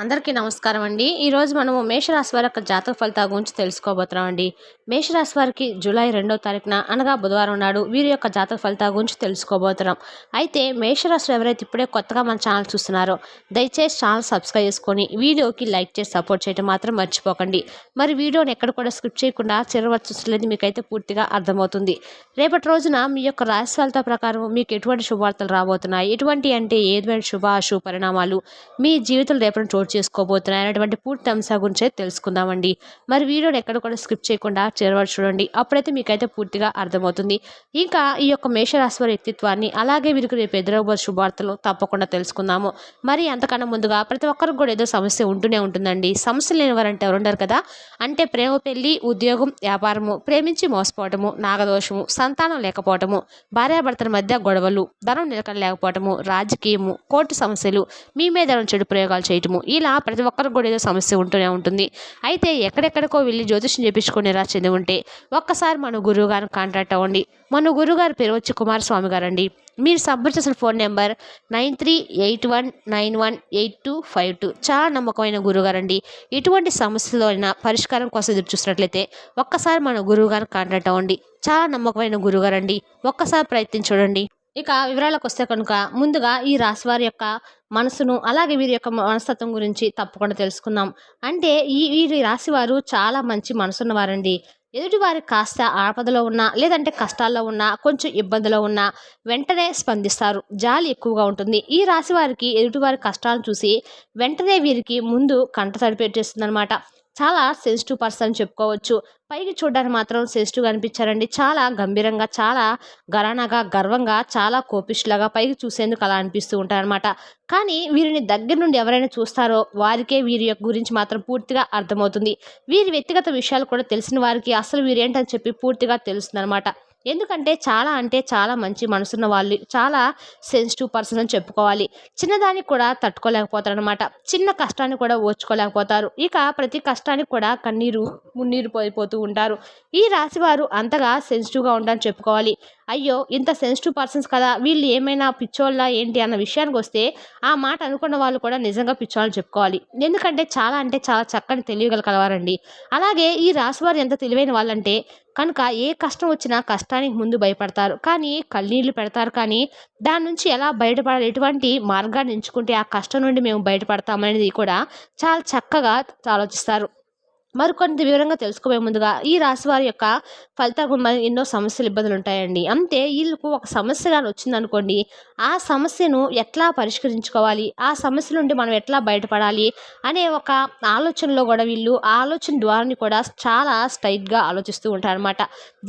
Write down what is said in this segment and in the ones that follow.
అందరికీ నమస్కారం అండి. ఈరోజు మనము మేషరాశి వారి యొక్క జాతక ఫలితాల గురించి తెలుసుకోబోతున్నాం అండి. మేషరాశి వారికి జూలై రెండో తారీఖున అనగా బుధవారం నాడు వీరి యొక్క జాతక ఫలితాల గురించి తెలుసుకోబోతున్నాం. అయితే మేషరాశులు ఎవరైతే ఇప్పుడే కొత్తగా మన ఛానల్ చూస్తున్నారో దయచేసి ఛానల్ సబ్స్క్రైబ్ చేసుకొని వీడియోకి లైక్ చేసి సపోర్ట్ చేయడం మాత్రం మర్చిపోకండి. మరి వీడియోని ఎక్కడ కూడా స్క్రిప్ట్ చేయకుండా చిరవచ్చి చూసలేదు మీకైతే పూర్తిగా అర్థమవుతుంది. రేపటి రోజున మీ యొక్క రాశి ఫలితాల ప్రకారం మీకు ఎటువంటి శుభవార్తలు రాబోతున్నాయి? ఎటువంటి అంటే ఏటువంటి శుభ అశుభ పరిణామాలు మీ జీవితంలో రేపటి చోటు చేసుకోబోతున్నాయి అనేటువంటి పూర్తి అంశాల గురించి తెలుసుకుందామండి. మరి వీడియోని ఎక్కడ కూడా స్క్రిప్ట్ చేయకుండా చిరవరకు చూడండి. అప్పుడైతే మీకైతే పూర్తిగా అర్థమవుతుంది. ఇంకా ఈ యొక్క మేషరాశి వారి వ్యక్తిత్వాన్ని అలాగే వీరికి రేపు ఎదురవబోయే శుభార్తలు తప్పకుండా తెలుసుకుందాము. మరి అంతకన్నా ముందుగా ప్రతి ఒక్కరికి కూడా ఏదో సమస్య ఉంటూనే ఉంటుందండి. సమస్య లేని వారంటే ఎవరు ఉండరు కదా? అంటే ప్రేమ పెళ్ళి ఉద్యోగం వ్యాపారము ప్రేమించి మోసపోవటము నాగదోషము సంతానం లేకపోవటము భార్యాభర్తల మధ్య గొడవలు ధనం నిలకడ లేకపోవటము రాజకీయము కోర్టు సమస్యలు మీ మీద చెడు ప్రయోగాలు చేయటము ఇలా ప్రతి ఒక్కరికి కూడా ఏదో సమస్య ఉంటూనే ఉంటుంది. అయితే ఎక్కడెక్కడికో వెళ్ళి జ్యోతిష్యం చేపించుకునేలా చెంది ఉంటే ఒక్కసారి మన గురువు గారిని కాంటాక్ట్ అవ్వండి. మన గురుగారు పేరు వచ్చి కుమారస్వామి గారు అండి మీరు సంప్రదించిన phone number nine three eight one nine one eight two five two. చాలా నమ్మకమైన గురువుగారండి. ఎటువంటి సమస్యలో అయినా పరిష్కారం కోసం ఎదురు చూసినట్లయితే ఒక్కసారి మన గురువు గారిని కాంటాక్ట్ అవ్వండి. చాలా నమ్మకమైన గురువుగారండి. ఒక్కసారి ప్రయత్నించూడండి ఇక వివరాలకు వస్తే కనుక ముందుగా ఈ రాశి వారి యొక్క మనసును అలాగే వీరి యొక్క మనస్తత్వం గురించి తప్పకుండా తెలుసుకుందాం. అంటే ఈ వీరి రాశి వారు చాలా మంచి మనసున్నవారండి. ఎదుటివారు ఎదుటివారి కాస్త ఆపదలో ఉన్నా లేదంటే కష్టాల్లో ఉన్నా కొంచెం ఇబ్బందిలో ఉన్నా వెంటనే స్పందిస్తారు. జాలి ఎక్కువగా ఉంటుంది. ఈ రాశి వారికి ఎదుటివారి కష్టాలను చూసి వెంటనే వీరికి ముందు కంట తడిపెట్టేస్తుంది అనమాట చాలా సెన్సిటివ్ పర్సన్ చెప్పుకోవచ్చు. పైకి చూడడానికి మాత్రం సెన్సిటివ్ అనిపించారండి చాలా గంభీరంగా చాలా గరానగా గర్వంగా చాలా కోపిష్లాగా పైకి చూసేందుకు అలా అనిపిస్తూ ఉంటారనమాట కానీ వీరిని దగ్గర నుండి ఎవరైనా చూస్తారో వారికే వీరి యొక్క గురించి మాత్రం పూర్తిగా అర్థమవుతుంది. వీరి వ్యక్తిగత విషయాలు కూడా తెలిసిన వారికి అసలు వీరేంటని చెప్పి పూర్తిగా తెలుస్తుంది అనమాట ఎందుకంటే చాలా అంటే చాలా మంచి మనసున్న వాళ్ళు చాలా సెన్సిటివ్ పర్సన్ అని చెప్పుకోవాలి. చిన్నదానికి కూడా తట్టుకోలేకపోతారు అనమాట చిన్న కష్టాన్ని కూడా ఓర్చుకోలేకపోతారు ఇక ప్రతి కష్టానికి కూడా కన్నీరు మున్నీరు పోయిపోతూ ఉంటారు. ఈ రాశివారు అంతగా సెన్సిటివ్గా ఉంటారని చెప్పుకోవాలి. అయ్యో ఇంత సెన్సిటివ్ పర్సన్స్ కదా వీళ్ళు ఏమైనా పిచ్చోళ్ళ ఏంటి అన్న విషయానికి వస్తే ఆ మాట అనుకున్న వాళ్ళు కూడా నిజంగా పిచ్చోళ్ళని చెప్పుకోవాలి. ఎందుకంటే చాలా అంటే చాలా చక్కని తెలివిగల కలవారండి. అలాగే ఈ రాశి ఎంత తెలివైన వాళ్ళంటే కనుక ఏ కష్టం వచ్చినా కష్టానికి ముందు భయపడతారు. కానీ కళ్ళీళ్ళు పెడతారు కానీ దాని నుంచి ఎలా బయటపడాలి ఎటువంటి మార్గాన్ని ఎంచుకుంటే ఆ కష్టం నుండి మేము బయటపడతామనేది కూడా చాలా చక్కగా ఆలోచిస్తారు. మరికొంత వివరంగా తెలుసుకోబోయే ముందుగా ఈ రాశి వారి యొక్క ఫలితాలకు మరి ఎన్నో సమస్యలు ఇబ్బందులు ఉంటాయండి. అంతే వీళ్ళకు ఒక సమస్య కానీ వచ్చిందనుకోండి ఆ సమస్యను ఎట్లా పరిష్కరించుకోవాలి ఆ సమస్య నుండి మనం ఎట్లా బయటపడాలి అనే ఒక ఆలోచనలో కూడా వీళ్ళు ఆ ఆలోచన ద్వారాని కూడా చాలా స్ట్రైట్గా ఆలోచిస్తూ ఉంటారనమాట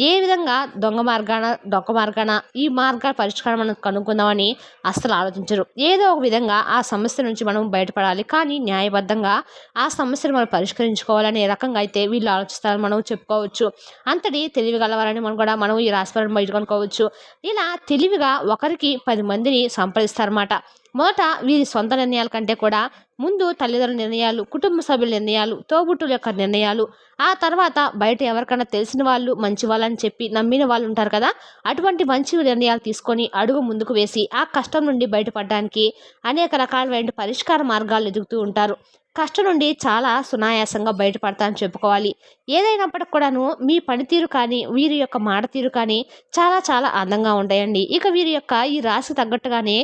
ఏ విధంగా దొంగ మార్గాన దొంగ మార్గాన ఈ మార్గాల పరిష్కారం మనం కనుక్కుందామని అస్సలు ఆలోచించరు. ఏదో ఒక విధంగా ఆ సమస్య నుంచి మనం బయటపడాలి. కానీ న్యాయబద్ధంగా ఆ సమస్యను మనం పరిష్కరించుకోవాలనే రకంగా అయితే వీళ్ళు ఆలోచిస్తారని మనం చెప్పుకోవచ్చు. అంతటి తెలివి గలవారని మనం కూడా మనం ఈ రాశివారిని బయట కొనుక్కోవచ్చు ఇలా తెలివిగా ఒకరికి పది మందిని సంప్రదిస్తారన్నమాట. మొదట వీరి సొంత నిర్ణయాల కంటే కూడా ముందు తల్లిదండ్రుల నిర్ణయాలు కుటుంబ సభ్యుల నిర్ణయాలు తోబుట్టుల యొక్క నిర్ణయాలు ఆ తర్వాత బయట ఎవరికైనా తెలిసిన వాళ్ళు మంచి వాళ్ళని చెప్పి నమ్మిన వాళ్ళు ఉంటారు కదా అటువంటి మంచి నిర్ణయాలు తీసుకొని అడుగు ముందుకు వేసి ఆ కష్టం నుండి బయటపడడానికి అనేక రకాలైన పరిష్కార మార్గాలు ఎదుగుతూ ఉంటారు. కష్టం నుండి చాలా సునాయాసంగా బయటపడతానని చెప్పుకోవాలి. ఏదైనప్పటికి కూడాను మీ పనితీరు కానీ వీరి యొక్క మాట తీరు కానీ చాలా చాలా అందంగా ఉంటాయండి. ఇక వీరి యొక్క ఈ రాశి తగ్గట్టుగానే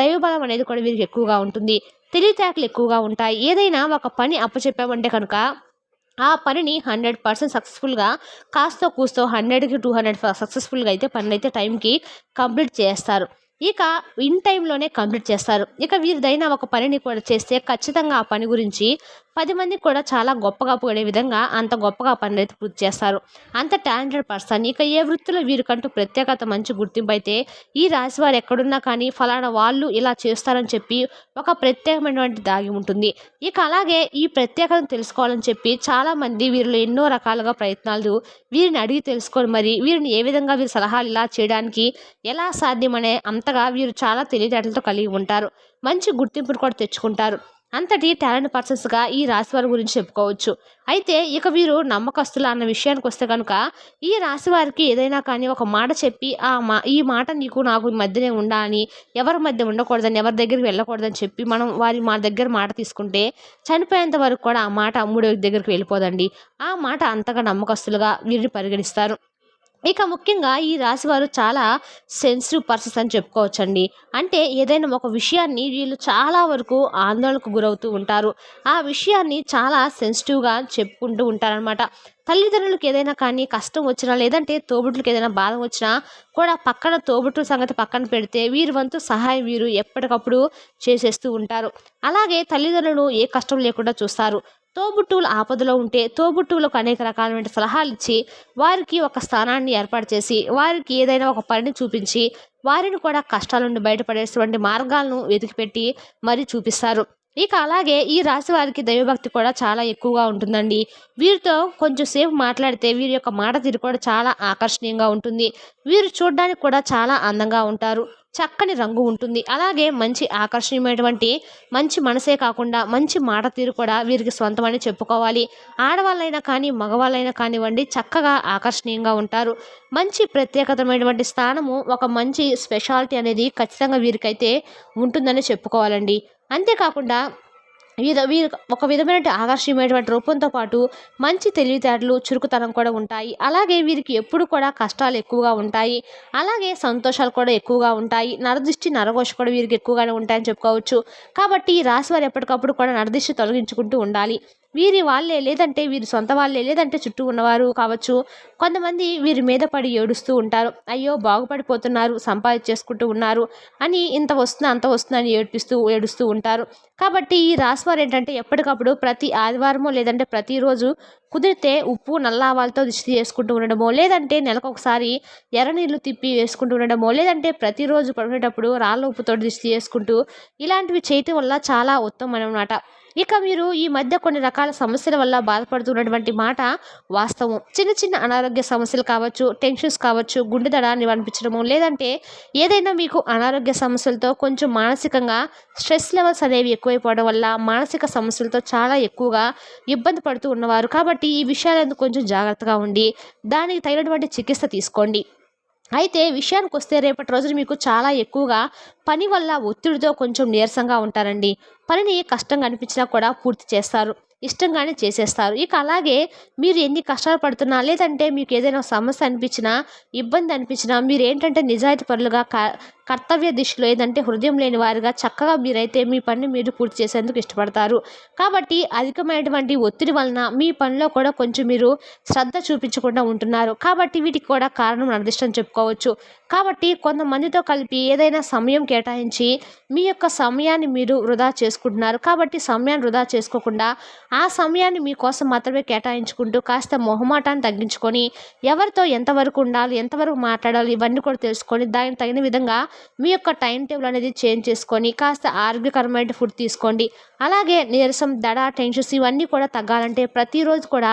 దైవబలం అనేది కూడా వీరికి ఎక్కువగా ఉంటుంది. తెలివితేటలు ఎక్కువగా ఉంటాయి. ఏదైనా ఒక పని అప్పచెప్పామంటే కనుక ఆ పనిని హండ్రెడ్ పర్సెంట్ సక్సెస్ఫుల్గా కాస్తో కూస్తో హండ్రెడ్కి టూ హండ్రెడ్ సక్సెస్ఫుల్గా అయితే పని అయితే టైంకి కంప్లీట్ చేస్తారు. ఇక ఇన్ టైంలోనే కంప్లీట్ చేస్తారు. ఇక వీరిదైనా ఒక పనిని కూడా చేస్తే ఖచ్చితంగా ఆ పని గురించి పది మందికి కూడా చాలా గొప్పగా పొగిడే విధంగా అంత గొప్పగా పని అయితే పూర్తి చేస్తారు. అంత టాలెంటెడ్ పర్సన్ ఇక ఏ వృత్తిలో వీరికంటూ ప్రత్యేకత మంచి గుర్తింపు అయితే ఈ రాశి వారు ఎక్కడున్నా కానీ ఫలానా వాళ్ళు ఇలా చేస్తారని చెప్పి ఒక ప్రత్యేకమైనటువంటి దాగి ఉంటుంది. ఇక అలాగే ఈ ప్రత్యేకతను తెలుసుకోవాలని చెప్పి చాలామంది వీరిలో ఎన్నో రకాలుగా ప్రయత్నాలు వీరిని అడిగి తెలుసుకొని మరి వీరిని ఏ విధంగా వీరి సలహాలు ఇలా చేయడానికి ఎలా సాధ్యమనే అంతగా వీరు చాలా తెలివితేటలతో కలిగి ఉంటారు. మంచి గుర్తింపును కూడా తెచ్చుకుంటారు. అంతటి టాలెంట్ పర్సన్స్గా ఈ రాశి వారి గురించి చెప్పుకోవచ్చు. అయితే ఇక వీరు నమ్మకస్తులు అన్న విషయానికి వస్తే కనుక ఈ రాశి వారికి ఏదైనా కానీ ఒక మాట చెప్పి ఆ మా ఈ మాట నీకు నాకు మధ్యనే ఉండాలని ఎవరి మధ్య ఉండకూడదని ఎవరి దగ్గరికి వెళ్ళకూడదని చెప్పి మనం వారి మా దగ్గర మాట తీసుకుంటే చనిపోయేంత వరకు కూడా ఆ మాట అమ్ముడి దగ్గరికి వెళ్ళిపోదండి. ఆ మాట అంతగా నమ్మకస్తులుగా వీరిని పరిగణిస్తారు. ఇక ముఖ్యంగా ఈ రాశి వారు చాలా సెన్సిటివ్ పర్సన్స్ అని చెప్పుకోవచ్చండి. అంటే ఏదైనా ఒక విషయాన్ని వీళ్ళు చాలా వరకు ఆందోళనకు గురవుతూ ఉంటారు. ఆ విషయాన్ని చాలా సెన్సిటివ్గా చెప్పుకుంటూ ఉంటారనమాట తల్లిదండ్రులకు ఏదైనా కానీ కష్టం వచ్చినా లేదంటే తోబుట్లకు ఏదైనా బాధ వచ్చినా కూడా పక్కన తోబుట్ల సంగతి పక్కన పెడితే వీరి వంతు సహాయం వీరు ఎప్పటికప్పుడు చేసేస్తూ ఉంటారు. అలాగే తల్లిదండ్రులు ఏ కష్టం లేకుండా చూస్తారు. తోబుట్టువులు ఆపదలో ఉంటే తోబుట్టువులకు అనేక రకాలైన సలహాలు ఇచ్చి వారికి ఒక స్థానాన్ని ఏర్పాటు చేసి వారికి ఏదైనా ఒక పనిని చూపించి వారిని కూడా కష్టాల నుండి బయటపడేటువంటి మార్గాలను వెతికిపెట్టి మరీ చూపిస్తారు. ఇక అలాగే ఈ రాశి వారికి దైవభక్తి కూడా చాలా ఎక్కువగా ఉంటుందండి. వీరితో కొంచెం సేపు మాట్లాడితే వీరి యొక్క మాట తీరు కూడా చాలా ఆకర్షణీయంగా ఉంటుంది. వీరు చూడడానికి కూడా చాలా అందంగా ఉంటారు. చక్కని రంగు ఉంటుంది. అలాగే మంచి ఆకర్షణీయమైనటువంటి మంచి మనసే కాకుండా మంచి మాట తీరు కూడా వీరికి సొంతమని చెప్పుకోవాలి. ఆడవాళ్ళైనా కానీ మగవాళ్ళైనా కానివ్వండి చక్కగా ఆకర్షణీయంగా ఉంటారు. మంచి ప్రత్యేకతమైనటువంటి స్థానము ఒక మంచి స్పెషాలిటీ అనేది ఖచ్చితంగా వీరికైతే ఉంటుందని చెప్పుకోవాలండి. అంతేకాకుండా వీరు వీరు ఒక విధమైన ఆకర్షణీయమైనటువంటి రూపంతో పాటు మంచి తెలివితేటలు చురుకుతనం కూడా ఉంటాయి. అలాగే వీరికి ఎప్పుడు కూడా కష్టాలు ఎక్కువగా ఉంటాయి. అలాగే సంతోషాలు కూడా ఎక్కువగా ఉంటాయి. నరదృష్టి నరఘోష కూడా వీరికి ఎక్కువగానే ఉంటాయని చెప్పుకోవచ్చు. కాబట్టి ఈ రాశి వారు ఎప్పటికప్పుడు కూడా నరదృష్టి తొలగించుకుంటూ ఉండాలి. వీరి వాళ్ళే లేదంటే వీరి సొంత వాళ్ళే లేదంటే చుట్టూ ఉన్నవారు కావచ్చు. కొంతమంది వీరి మీద పడి ఏడుస్తూ ఉంటారు. అయ్యో బాగుపడిపోతున్నారు సంపాదించేసుకుంటూ ఉన్నారు అని ఇంత వస్తుంది అంత వస్తుంది అని ఏడిపిస్తూ ఏడుస్తూ ఉంటారు. కాబట్టి ఈ రాశివారు ఏంటంటే ఎప్పటికప్పుడు ప్రతి ఆదివారమో లేదంటే ప్రతిరోజు కుదిరితే ఉప్పు నల్లావాలతో దిష్టి చేసుకుంటూ ఉండడమో లేదంటే నెలకు ఒకసారి ఎర్ర నీళ్ళు తిప్పి వేసుకుంటూ ఉండడమో లేదంటే ప్రతిరోజు పడుకునేటప్పుడు రాళ్ళ ఉప్పుతో దిష్టి చేసుకుంటూ ఇలాంటివి చేయటం వల్ల చాలా ఉత్తమం అనమాట ఇక మీరు ఈ మధ్య కొన్ని రకాల సమస్యల వల్ల బాధపడుతున్నటువంటి మాట వాస్తవం. చిన్న చిన్న అనారోగ్య సమస్యలు కావచ్చు టెన్షన్స్ కావచ్చు గుండె అనిపించడము లేదంటే ఏదైనా మీకు అనారోగ్య సమస్యలతో కొంచెం మానసికంగా స్ట్రెస్ లెవెల్స్ అనేవి ఎక్కువైపోవడం వల్ల మానసిక సమస్యలతో చాలా ఎక్కువగా ఇబ్బంది పడుతూ ఉన్నవారు. కాబట్టి ఈ విషయాలను కొంచెం జాగ్రత్తగా ఉండి దానికి తగినటువంటి చికిత్స తీసుకోండి. అయితే విషయానికి వస్తే రేపటి రోజున మీకు చాలా ఎక్కువగా పని వల్ల ఒత్తిడితో కొంచెం నీరసంగా ఉంటారండి. పనిని కష్టంగా అనిపించినా కూడా పూర్తి చేస్తారు. ఇష్టంగానే చేసేస్తారు. ఇక అలాగే మీరు ఎన్ని కష్టాలు పడుతున్నా లేదంటే మీకు ఏదైనా సమస్య అనిపించినా ఇబ్బంది అనిపించినా మీరు ఏంటంటే నిజాయితీ పనులుగా కర్తవ్య దిశలో ఏదంటే హృదయం లేని వారిగా చక్కగా మీరైతే మీ పనిని మీరు పూర్తి చేసేందుకు ఇష్టపడతారు. కాబట్టి అధికమైనటువంటి ఒత్తిడి వలన మీ పనిలో కూడా కొంచెం మీరు శ్రద్ధ చూపించకుండా ఉంటున్నారు. కాబట్టి వీటికి కూడా కారణం నిర్దిష్టం చెప్పుకోవచ్చు. కాబట్టి కొంతమందితో కలిపి ఏదైనా సమయం కేటాయించి మీ యొక్క సమయాన్ని మీరు వృధా చేసుకుంటున్నారు. కాబట్టి సమయాన్ని వృధా చేసుకోకుండా ఆ సమయాన్ని మీకోసం మాత్రమే కేటాయించుకుంటూ కాస్త మొహమాటాన్ని తగ్గించుకొని ఎవరితో ఎంతవరకు ఉండాలి ఎంతవరకు మాట్లాడాలి ఇవన్నీ కూడా తెలుసుకొని దానికి తగిన విధంగా మీ యొక్క టైం టేబుల్ అనేది చేంజ్ చేసుకొని కాస్త ఆరోగ్యకరమైన ఫుడ్ తీసుకోండి. అలాగే నీరసం దడ టెన్షన్స్ ఇవన్నీ కూడా తగ్గాలంటే ప్రతిరోజు కూడా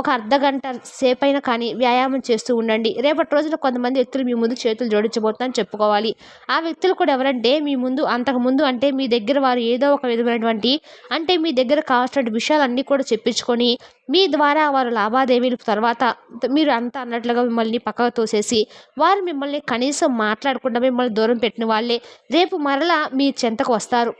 ఒక అర్ధ గంట సేపైనా కానీ వ్యాయామం చేస్తూ ఉండండి. రేపటి రోజున కొంతమంది వ్యక్తులు మీ ముందు చేతులు జోడించబోతుందని చెప్పుకోవాలి. ఆ వ్యక్తులు కూడా ఎవరంటే మీ ముందు అంతకుముందు అంటే మీ దగ్గర వారు ఏదో ఒక విధమైనటువంటి అంటే మీ దగ్గర కావాల్సిన విషయాలన్నీ కూడా చెప్పించుకొని మీ ద్వారా వారు లావాదేవీలు తర్వాత మీరు అంతా అన్నట్లుగా మిమ్మల్ని పక్కకు తోసేసి వారు మిమ్మల్ని కనీసం మాట్లాడకుండా మిమ్మల్ని దూరం పెట్టిన వాళ్ళే. రేపు మరలా మీ చెంతకు వస్తారు.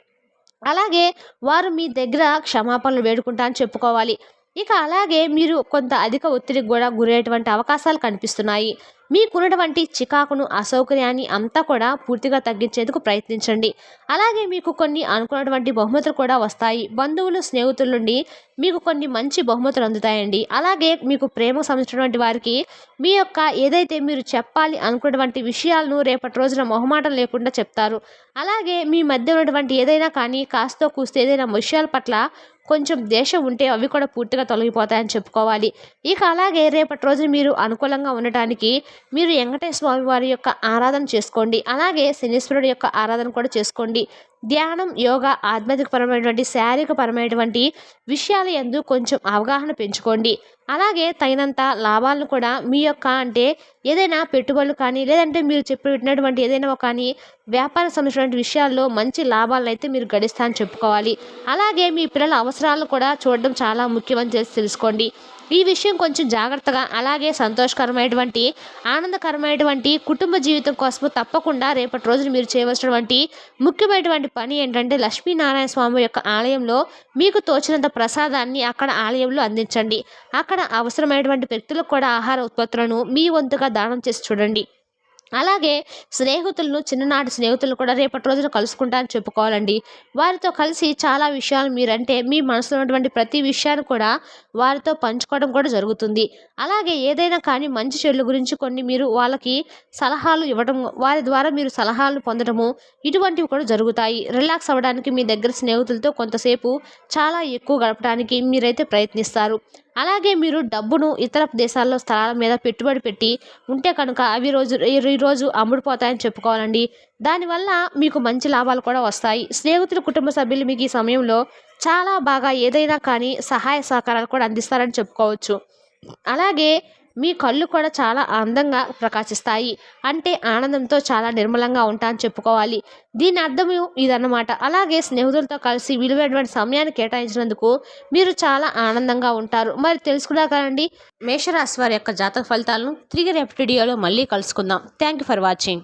అలాగే వారు మీ దగ్గర క్షమాపణలు వేడుకుంటా అని చెప్పుకోవాలి. ఇక అలాగే మీరు కొంత అధిక ఒత్తిడికి కూడా గురయ్యేటువంటి అవకాశాలు కనిపిస్తున్నాయి. మీకున్నటువంటి చికాకును అసౌకర్యాన్ని అంతా కూడా పూర్తిగా తగ్గించేందుకు ప్రయత్నించండి. అలాగే మీకు కొన్ని అనుకున్నటువంటి బహుమతులు కూడా వస్తాయి. బంధువులు స్నేహితుల నుండి మీకు కొన్ని మంచి బహుమతులు అందుతాయండి. అలాగే మీకు ప్రేమ సంబంధించినటువంటి వారికి మీ యొక్క ఏదైతే మీరు చెప్పాలి అనుకున్నటువంటి విషయాలను రేపటి రోజున మొహమాటం లేకుండా చెప్తారు. అలాగే మీ మధ్య ఉన్నటువంటి ఏదైనా కానీ కాస్తో కూస్తే ఏదైనా విషయాల పట్ల కొంచెం దేశం ఉంటే అవి కూడా పూర్తిగా తొలగిపోతాయని చెప్పుకోవాలి. ఇక అలాగే రేపటి రోజు మీరు అనుకూలంగా ఉండటానికి మీరు వెంకటేశ్వర స్వామి వారి యొక్క ఆరాధన చేసుకోండి. అలాగే శనీశ్వరుడు యొక్క ఆరాధన కూడా చేసుకోండి. ధ్యానం యోగా శారీరక శారీరకపరమైనటువంటి విషయాల ఎందు కొంచెం అవగాహన పెంచుకోండి. అలాగే తగినంత లాభాలను కూడా మీ యొక్క అంటే ఏదైనా పెట్టుబడులు కానీ లేదంటే మీరు చెప్పినటువంటి ఏదైనా ఒక కానీ వ్యాపార సంబంధించినటువంటి విషయాల్లో మంచి లాభాలను అయితే మీరు గడిస్తా అని చెప్పుకోవాలి. అలాగే మీ పిల్లల అవసరాలను కూడా చూడడం చాలా ముఖ్యమని చేసి తెలుసుకోండి. ఈ విషయం కొంచెం జాగ్రత్తగా అలాగే సంతోషకరమైనటువంటి ఆనందకరమైనటువంటి కుటుంబ జీవితం కోసం తప్పకుండా రేపటి రోజున మీరు చేయవలసినటువంటి ముఖ్యమైనటువంటి పని ఏంటంటే లక్ష్మీనారాయణ స్వామి యొక్క ఆలయంలో మీకు తోచినంత ప్రసాదాన్ని అక్కడ ఆలయంలో అందించండి. అక్కడ అవసరమైనటువంటి వ్యక్తులకు కూడా ఆహార ఉత్పత్తులను మీ వంతుగా దానం చేసి చూడండి. అలాగే స్నేహితులను చిన్ననాటి స్నేహితులు కూడా రేపటి రోజున కలుసుకుంటారని చెప్పుకోవాలండి. వారితో కలిసి చాలా విషయాలు మీరంటే మీ మనసులో ఉన్నటువంటి ప్రతి విషయాన్ని కూడా వారితో పంచుకోవడం కూడా జరుగుతుంది. అలాగే ఏదైనా కానీ మంచి చెడుల గురించి కొన్ని మీరు వాళ్ళకి సలహాలు ఇవ్వడం వారి ద్వారా మీరు సలహాలు పొందడము ఇటువంటివి కూడా జరుగుతాయి. రిలాక్స్ అవ్వడానికి మీ దగ్గర స్నేహితులతో కొంతసేపు చాలా ఎక్కువ గడపడానికి మీరైతే ప్రయత్నిస్తారు. అలాగే మీరు డబ్బును ఇతర దేశాల్లో స్థలాల మీద పెట్టుబడి పెట్టి ఉంటే కనుక అవి రోజు ఈ రోజు అమ్ముడుపోతాయని చెప్పుకోవాలండి. దానివల్ల మీకు మంచి లాభాలు కూడా వస్తాయి. స్నేహితులు కుటుంబ సభ్యులు మీకు ఈ సమయంలో చాలా బాగా ఏదైనా కానీ సహాయ సహకారాలు కూడా అందిస్తారని చెప్పుకోవచ్చు. అలాగే మీ కళ్ళు కూడా చాలా అందంగా ప్రకాశిస్తాయి. అంటే ఆనందంతో చాలా నిర్మలంగా ఉంటా అని చెప్పుకోవాలి. దీని అర్థం ఇదన్నమాట. అలాగే స్నేహితులతో కలిసి విలువైనటువంటి సమయాన్ని కేటాయించినందుకు మీరు చాలా ఆనందంగా ఉంటారు. మరి తెలుసుకున్నాకండి మేషరాశి వారి యొక్క జాతక ఫలితాలను తిరిగి రేపటి వీడియోలో మళ్ళీ కలుసుకుందాం. Thank you for watching